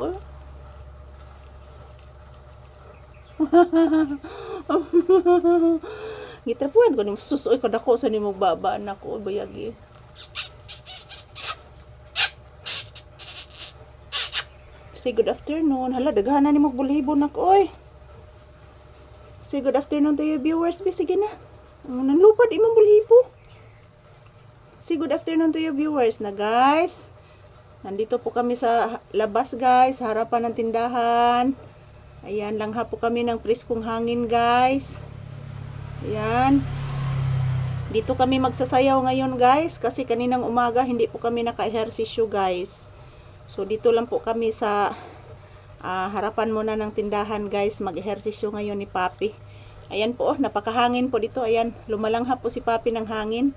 Gitrapuan ko ni susoy ko dako sa nimong baba na ko bayagi. Say good afternoon. Hala, daghan na ni magbulhibo na ko, oy. Say good afternoon to your viewers, be. Sige na. Ang nanlupad, imong bulhibo. Say good afternoon to your viewers na, guys. Nandito po kami sa labas, guys. Sa harapan ng tindahan. Ayan, langha po kami ng priskong hangin, guys. Ayan. Dito kami magsasayaw ngayon, guys. Kasi kaninang umaga, hindi po kami naka-ehersisyo, guys. So, dito lang po kami sa ah, harapan muna ng tindahan, guys. Mag-ehersisyo ngayon ni Papi. Ayan po, oh, napakahangin po dito. Ayan, lumalangha po si Papi ng hangin.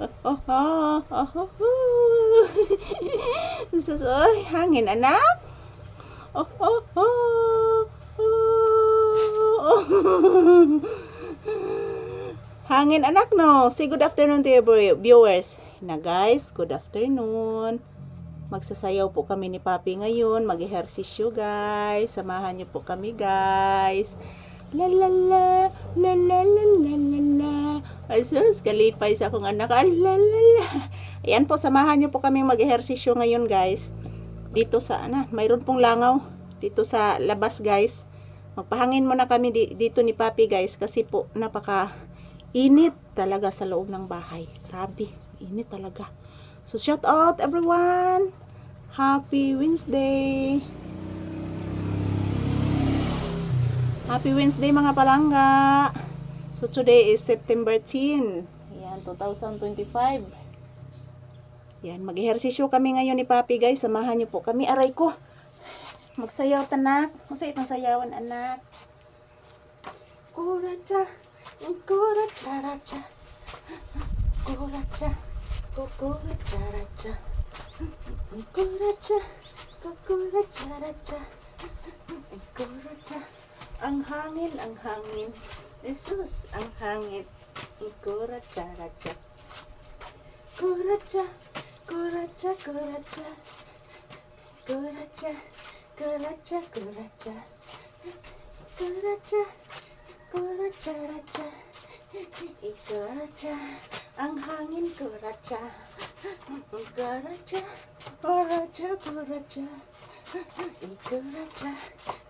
Oh, oh, oh, oh, oh, oh. Sus, oy, hangin, anak. Oh, oh, oh, oh. Hangin anak no. Say good afternoon to your view- viewers. Na guys, good afternoon. Magsasayaw po kami ni Papi ngayon. Mag-ehersisyo guys. Samahan niyo po kami guys. La la la, la la la la la la. Ay sus, kalipay sa akong anak. Ah, La la la. Ayan po, samahan niyo po kami mag-ehersisyo ngayon guys. Dito sa, ano, mayroon pong langaw. Dito sa labas guys. Magpahangin muna kami di- dito ni Papi guys. Kasi po, napaka init talaga sa loob ng bahay. Grabe, init talaga. So shout out everyone. Happy Wednesday. Happy Wednesday mga palangga. So today is September 10. Ayan, 2025. Yan, mag-ehersisyo kami ngayon ni Papi guys. Samahan niyo po kami. Aray ko. Magsayaw tanak. Masayit ang sayawan anak. Kuracha. Kuracha racha. Kuracha. Kukuracha racha. Kuracha. Kukuracha racha. Kuracha. Ang hangin, ang hangin. Jesus, ang hangin. Kuracha racha. Kuracha. Kuracha, kuracha. Kuracha. Kuracha, kuracha. Kuracha. Kuracha, racha. Ikuracha. Ang hangin, kuracha. Kuracha. Kuracha, kuracha. Ikuracha.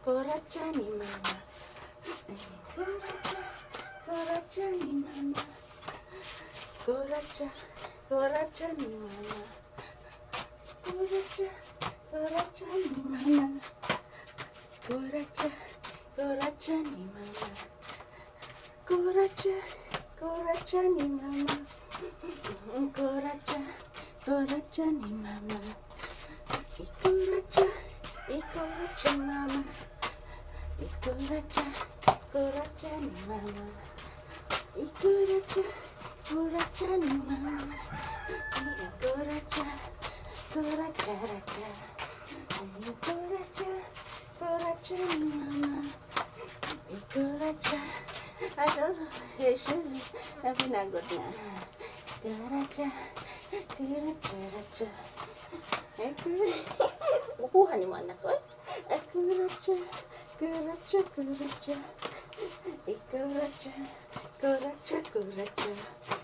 Kuracha ni mama. Kuracha. Kuracha ni mama. Kuracha. Kuracha ni mama. Kuracha. Kuracha ni mama. Kuracha. Kuracha ni mama. Kuracha. Kuracha ni mama. Kuracha. Kuracha ni mama. Ikuracha. Ikuracha mama. Ikuracha. Kuracha ni mama. Ikuracha. Kuracha ni mama. Ikuracha. Kuracha racha. Ikuracha. Kuracha ni mama. Ikuracha. Aduh, Yesus, tapi nagot na. Kuracha. Kuracha racha. Ikuracha. Bukuhan ni mo anak ko. Ikuracha. Kuracha. Kuracha. Ikuracha. Kuracha. Kuracha. Ikuracha.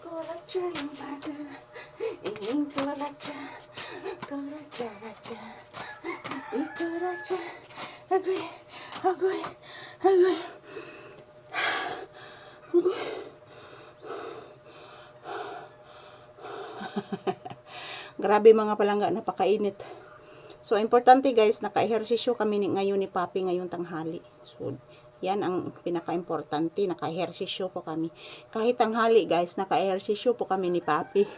Kuracha yung bata. Ikuracha. Kuracha. Racha. Ikuracha. Agoy. Agoy. Agoy. Agoy. Grabe mga palangga, napakainit. So, importante guys, naka-ehersisyo kami ngayon ni Papi ngayong tanghali. So, yan ang pinaka-importante, naka-ehersisyo po kami. Kahit tanghali guys, naka-ehersisyo po kami ni Papi.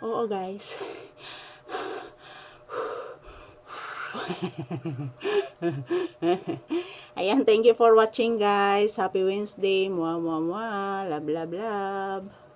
Oo guys. Ayan, thank you for watching guys. Happy Wednesday. Mwah, mwah, mwah. Love, love, love.